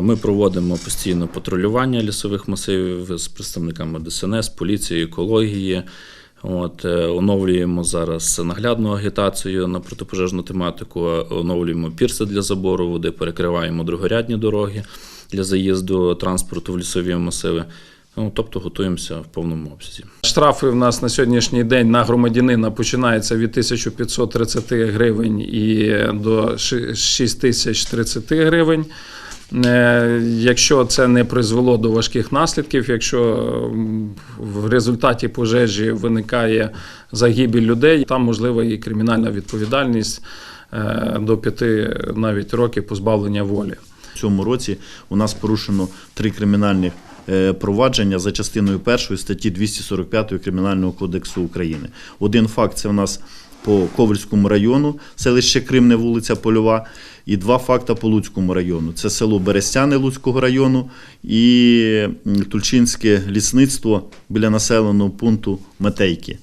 Е, Ми проводимо постійно патрулювання лісових масивів з представниками ДСНС, поліції, екології. От, е, оновлюємо зараз наглядну агітацію на протипожежну тематику, оновлюємо пірси для забору води, перекриваємо другорядні дороги для заїзду транспорту в лісові масиви. Ну, тобто готуємося в повному обсязі. Штрафи в нас на сьогоднішній день на громадянина починаються від 1530 гривень і до 6030 гривень. Е, Якщо це не призвело до важких наслідків, якщо в результаті пожежі виникає загибель людей, там можлива і кримінальна відповідальність е, до п'яти навіть років позбавлення волі. В цьому році у нас порушено три кримінальні е, провадження за частиною першої статті 245 Кримінального кодексу України. Один факт це у нас по Ковальському району, селище Кримне, вулиця Польова, і два факти по Луцькому району. Це село Берестяне Луцького району і Тульчинське лісництво біля населеного пункту Метейки.